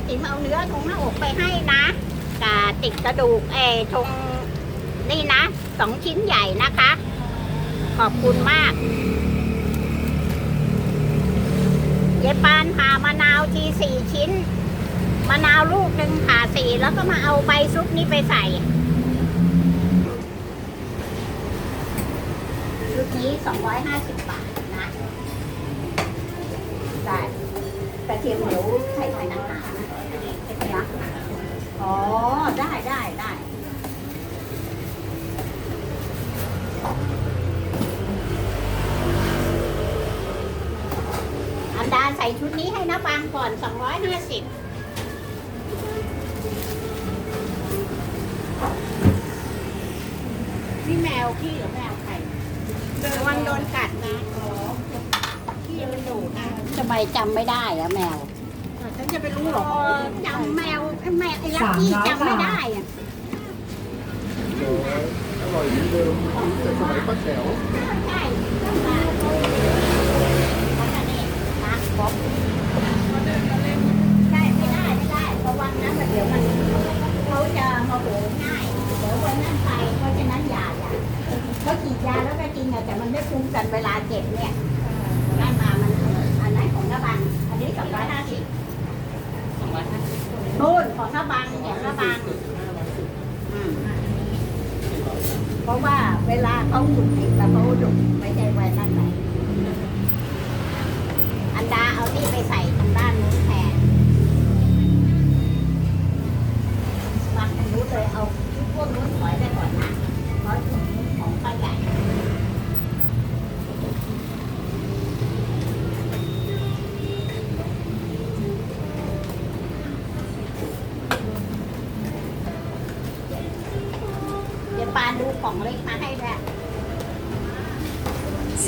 ีติมเอาเนื้อตรงหน้าอกไปให้นะกาติดกระดูกเออตรงนี่นะสองชิ้นใหญ่นะคะ ขอบคุณมากยายปานผ่ามะนาวทีสี่ชิ้นมะนาวลูกหนึ่งผ่าสี่แล้วก็มาเอาใบซุปนี้ไปใส่ชุดนี้250บาทนะได้กระเทียมเดี๋ยวใส่ไข่นางหานะ นะ อ๋อ ได้ได้ได้อันดาใส่ชุดนี้ให้นะบางก่อน 250นี่แมวพี่หรือแมวใครระวังโดนกัดนะพี่มันดุนะทำไมจำไม่ได้อะแมวฉัน จะไปรู้หรอเออจำแมวไอ้แมวไอ้ลักกี้จำไม่ได้อะอร่อยเหมือนเดิมแต่สมัยป้าแจ๋วใช่ต้องมาแล้วก็นี่นะครบใช่ไม่ได้ไม่ได้ระวังนะเดี๋ยวมันเขาจะมาโหง่ายเดี๋ยววันนั้นไปเพราะฉะนั้นอย่าอย่าเขาฉีดยาแล้วก็จริงอะแต่มันไม่คุ้มกันเวลาเจ็บเนี่ยได้มามันอันนั้นของกระบังอันนี้สองร้อยห้าสิบ นู่นของระบังอย่างกระบังอืมเพราะว่าเวลาเขาหุดติดแล้วเขาดุไม่ใช่ไว้นั่นไหน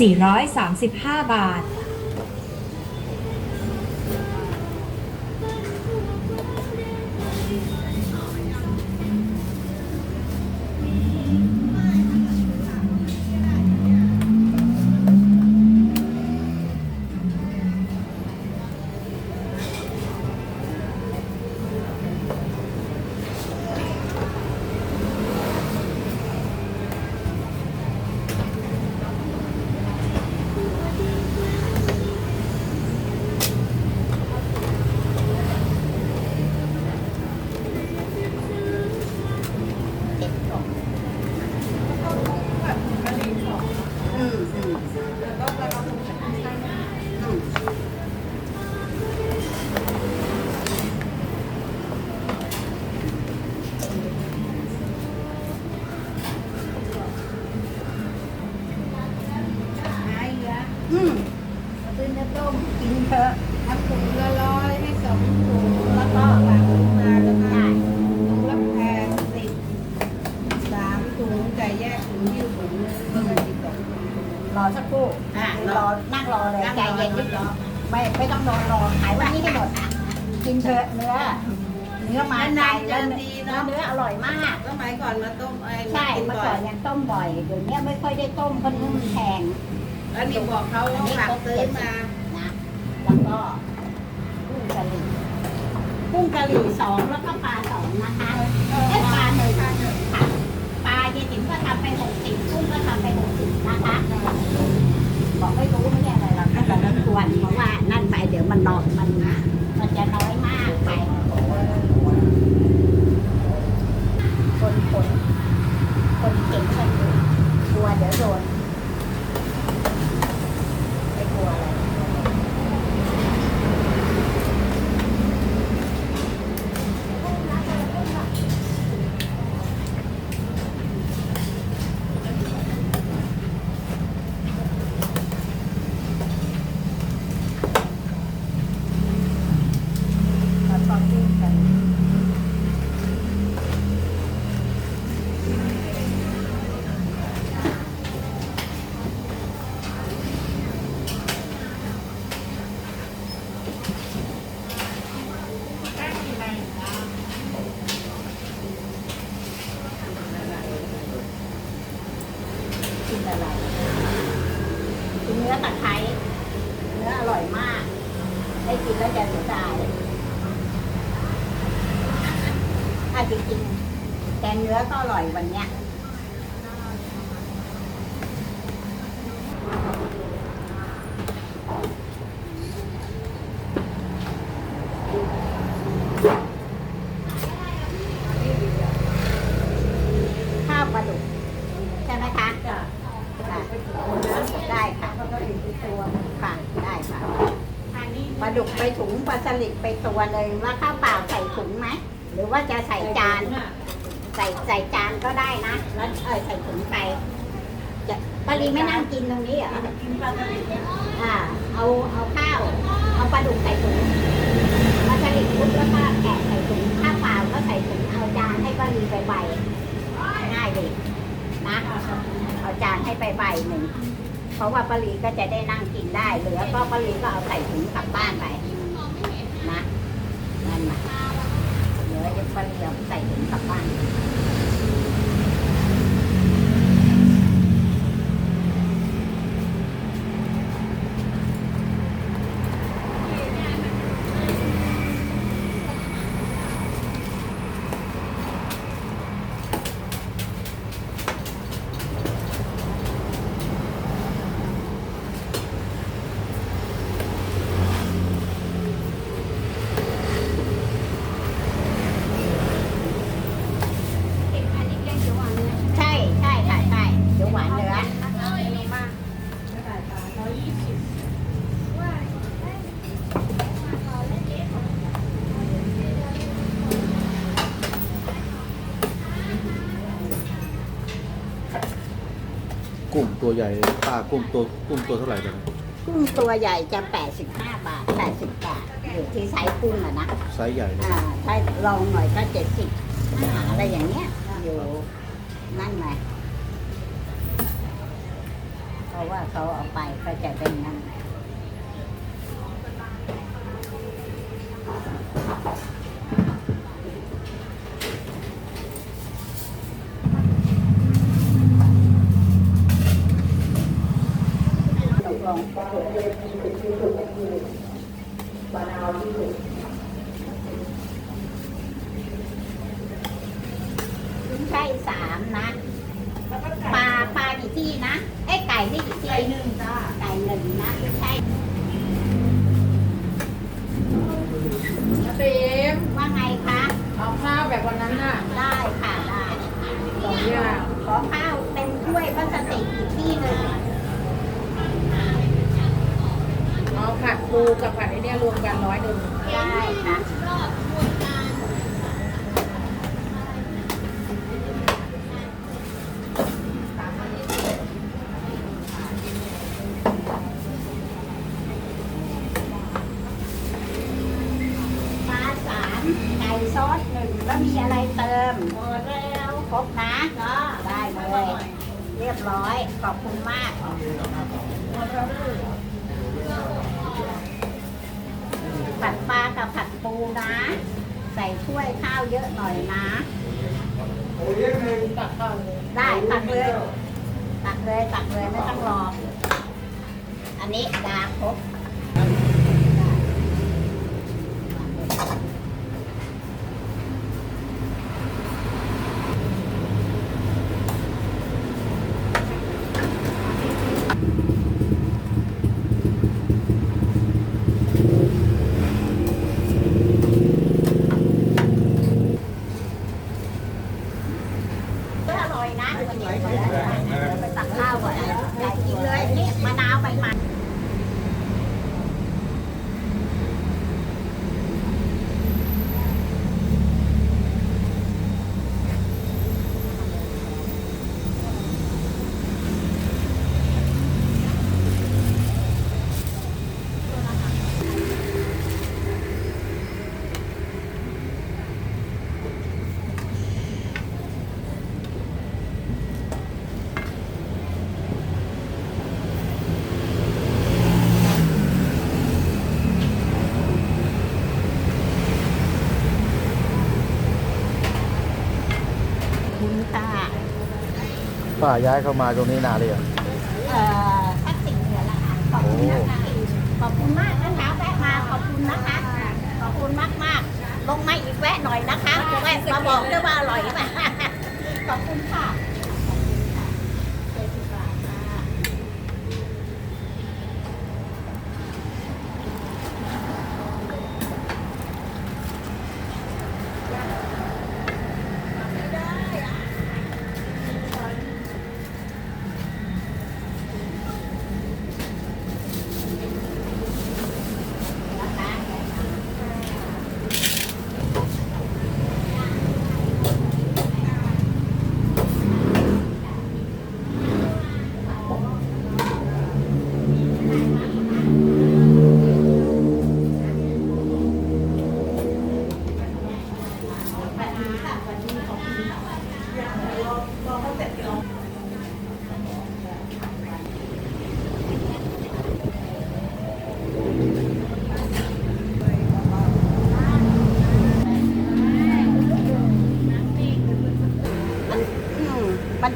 435 บาท แต่แยกถุงยิ้วถุงนึงก็ได้สิบสองถุงรอสักครู่อะรอนั่งรอเลยนั่งรอใจเย็นนิดรอไม่ไม่ต้องรอรอขายวันนี้ให้หมดกินเถอะเนื้อเนื้อมาใจแล้วเนื้อเนื้ออร่อยมากสมัยก่อนมาต้มไอ้ใช่กินเมื่อบ่ก่ออนยยังต้มบ่อยเดี๋ยวนี้ไม่ค่อยได้ต้มเพราะเนื้อมันแพงแล้วนี่บอกเขาว่าฝากซื้อมานะแล้วก็กุ้งกะหรี่กุ้งกะหรี่สองแล้วก็ปลาสองนะคะเอ้ยปลาหนึ่งค่ะปลาเยติ๋ม ก็ทำไปหกสิบกุ้งก็ทำไปหกสิบนะคะ บอกไม่รู้ไม่ใช่อะไรหรอกแต่รบกวนเพราะว่านั่นไปเดี๋ยวมันนอนมันมันจะน้อยมากไป คนคนคนเก่งคนอื่นกลัวเดี๋ยวโดนไม่กลัวอะไรแล้วก็พูดกัน กินอะไรกินเนื้อตะไคร้เนื้ออร่อยมาก ได้กินแล้วจะเสียดาย จริงๆแต่เนื้อก็อร่อยวันเนี้ยข้าวปลาดุกใช่ไหมคะค่ะได้ค่ะก็อีกตัวค่ะได้ค่ะปลาดุกไปถุงปลาสลิดไปตัวหนึ่งแล้วข้าวเปล่าใส่ถุงไหม หรือว่าจะใส่จาน ใส่ใส่จานก็ได้นะ แล้วเออใส่ถุงไปจะปารีไม่นั่งกินตรงนี้เหรอกินปลาสลิดเนี่ยอ่า เอาเอาข้าว เอาปลาดุกใส่ถุงปลาสลิดปุ๊บแล้วก็แกะใส่ถุงข้าวเปล่าก็ใส่ถุงเอาจานให้ปารีไปใบง่ายดีนะเอาจานให้ไปใบหนึ่งเพราะว่าปารีก็จะได้นั่งกินได้เหลือก็ปารีก็เอาใส่ถุงกลับบ้านไปนะนั่นนะเหลือ ฟันเหลืองใส่ถุงกลับบ้าน ใช่ใช่ค่ะใช่เดี๋ยวหวานเนื้อ กุ้งตัว ใหญ่ป้ากุ้งตัวกุ้งตัวเท่าไหร่กันกุ้งตัวใหญ่จะ 85 บาท 80 บาท อยู่ที่ไซส์กุ้งอะนะ ไซส์ใหญ่นะอ่าถ้าลองหน่อยก็ 70อ่าอะไรอย่างเงี้ย อยู่นั่นไงเพราะว่าเขาเอาไปก็จะเป็นนั่นตกลงขึ้นใช่สามนะ ปลาปลากี่ที่นะ เอ้ยไก่นี่กี่ที่ ไก่หนึ่งจ้า ไก่หนึ่งนะขึ้นใช่ เต็ม ว่าไงคะ เอาข้าวแบบวั นั้นน่ะได้ค่ะได้สองอย่างขอข้าวเต็มถ้วยพลาสติกอีกที่หนึ่งเอาผัดปูกับผัดไอเนี้ยรวมกันร้อยหนึ่งได้ค่ะ ปลาสามไก่ซอสหนึ่งแล้วมีอะไรเติมหมดแล้วครบนะได้เลย เรี ยบร้อย ขอบคุณมากผัดปลากับผัดปูนะ ใส่ถ้วยข้าวเยอะหน่อยนะได้ตักเลยตักเลยตักเลยไม่ต้องรอ อันนี้ดาครบก็อร่อยนะวันนี้เดี๋ยวไปตักข้าวก่อนอยากกินเลยนี่มะนาวใบมันคุณค่ะ ป่าย้ายเข้ามาตรงนี้นานเลยเหรอเอ่อสักสิบเดือนละค่ะขอบคุณนะคะขอบคุณมากนะคะแวะมาขอบคุณนะคะ ขอบคุณมากมากๆลงมาอีกแวะหน่อยนะคะแวะมาบอกด้วยว่าอร่อยไหมขอบคุณค่ะ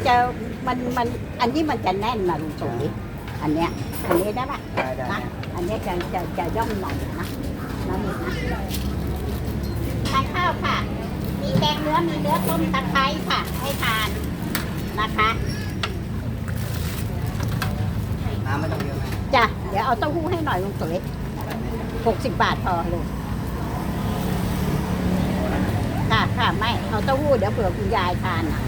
จะมันมันอันนี้มันจะแน่นนะลุงตุ๋ยอันเนี้ยอันนี้ได้ปะได้ได้ นะอันเนี้ยจะจะจะย่อมหน่อยนะน้ำนะทานข้าวค่ะ มีแกงเนื้อมีเนื้อต้มตะไคร้ค่ะ ให้ทานนะคะน้ำไม่ต้องเยอะไหมจ้ะเดี๋ยวเอาเต้าหู้ให้หน่อยลุงตุ๋ยหกสิบบาทพอลูกค่ะค่ะไม่เอาเต้าหู้เดี๋ยวเผื่อคุณยายทานอะ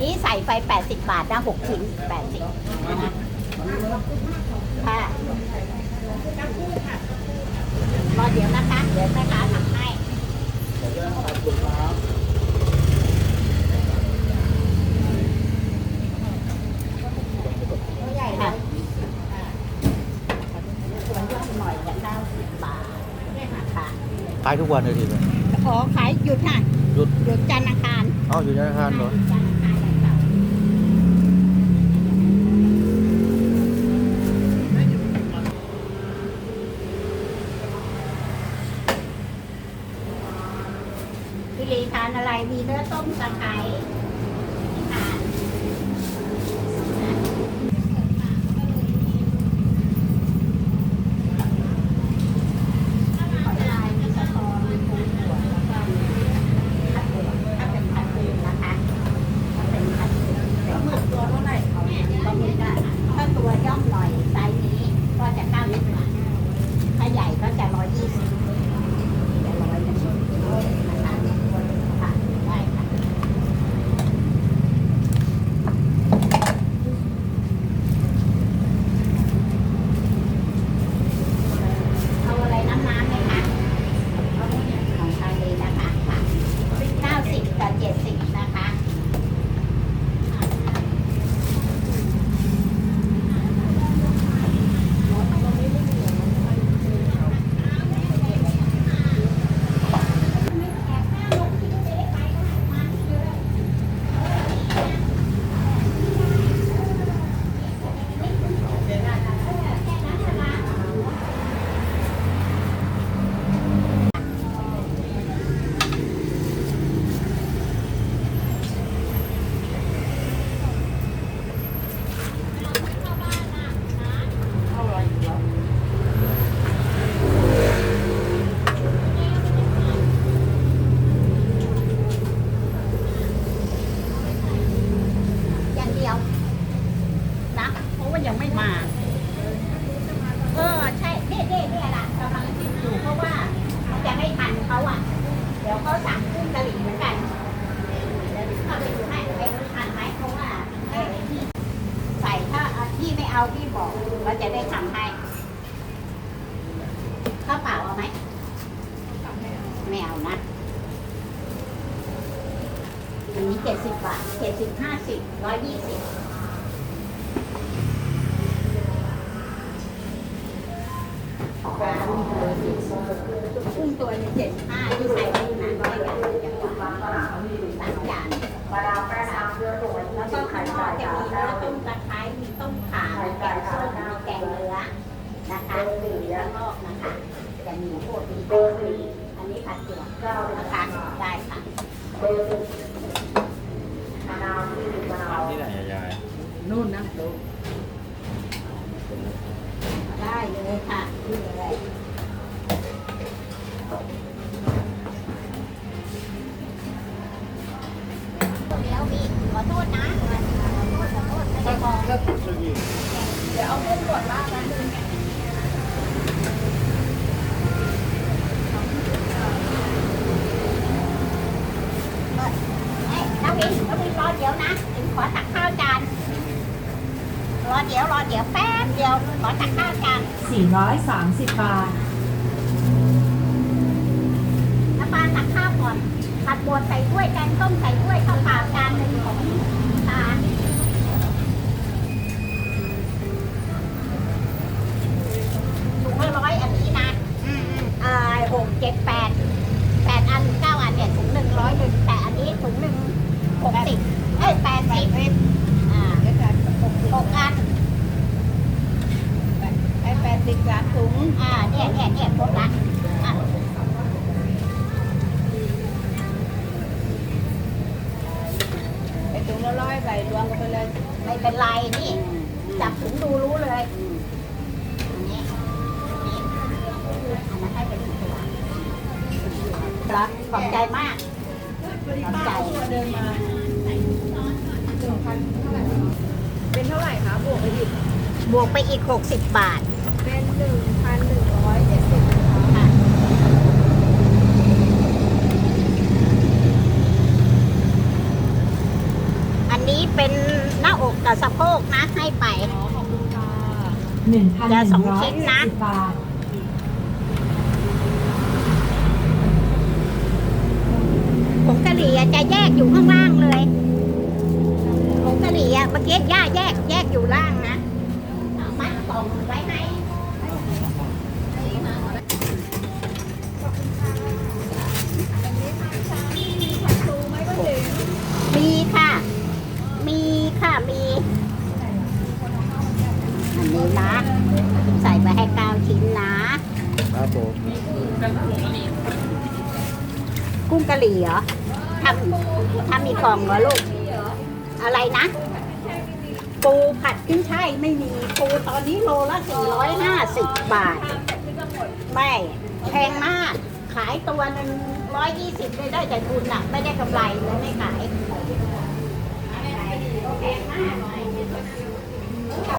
นี่ใส่ ไป 80 บาทนะ6ชิ้น80นะคะค่ะรอเดี๋ยวนะคะ เดี๋ยวแม่ค้าทำให้ใหญ่ค่ะมันย่อมหน่อยจะ90บาทนะคะขายทุกวันเลยทีเดียวขอขายหยุดค่ะหยุดหยุดจันทร์อังคารเอ้าอยู่ธนาคารเหรอ นี้เจ็ดสิบบาทเจ็ดสิบห้าสิบร้อยยี่สิบกุ้งตัวนึงเจ็ดห้าที่ใส่ไว้นั้นด้วยกันจะกว่าสามจานแล้วก็ข้างนอกจะมีเนื้อต้มตะไคร้มีต้มข่ามีแกงส้มมีแกงเนื้อนะคะข้างนอกนะคะจะมีพวกนี้อันนี้ผัดเผือกนะคะได้ค่ะ ที่ไหนอะยาย นู่นนะดูได้เลยค่ะดี๋ยวมีขอโทษนะขอโทษขอโทษไม่ได้มองเดี๋ยวเอากุ้งกดล่างนะเอ้ยน้าวินน้าวินรอเดี๋ยวนะวินขอตักข้าวจาน รอเดี๋ยวรอเดี๋ยวแป๊บเดียว ขอ ตักข้าวจาน430 บาท น้ำปลาตักข้าวก่อนผัดบวชใส่ถ้วยแกงต้มใส่ถ้วยข้าวเปล่าจานหนึ่งของตาถุงละร้อยอันนี้นะเอ่อหกเจ็ดแปดแปดอันเก้าอันเนี่ยถุงหนึ่งร้อยหนึ่งแต่อันนี้ถุงหนึ่งหกสิบเอ้ยแปดสิบอ่าเดี๋ยวกันหกหกอันไอ้แป ดสิบสามถุง อ่า เนี่ยเนี่ยเนี่ยครบละอะไอ้ถุงละร้อยใส่รวมกันไปเลย ไม่เป็นไรนี่ จับถุงดูรู้เลยอันนี้นี่เอามาให้เป็นตัวรักขอบใจมากขอบใจเดินมาเป็นเท่าไหร่คะบวกไปอีก บวกไปอีก 60 บาท เป็นหนึ่งพันหนึ่งร้อยเจ็ดสิบ ค่ะอันนี้ เป็นหน้าอกกับสะโพกนะให้ไปขอบคุณค่ะจะสองชิ้นนะ1,170บาท ผงกะหรี่อะจะแยกอยู่ข้างล่างเลยผงกะหรี่อะเมื่อกี้ย่าแยกแยกอยู่ล่างนะเอามัดกล่องไว้ให้ มีค่ะ มีค่ะ มี อันนี้นะ ใส่ไปให้เก้าชิ้นนะ ครับผม กุ้งกะหรี่เหรอทำทำมีกล่องเหรอลูก อะไรนะ ปูผัดขึ้นช่ายไม่มี ปูตอนนี้โลละ450 บาท ไม่แพงมาก ขายตัวหนึ่งร้อยยี่สิบได้แต่ทุนอะไม่ได้กำไรเลยไม่ขายแพงมาก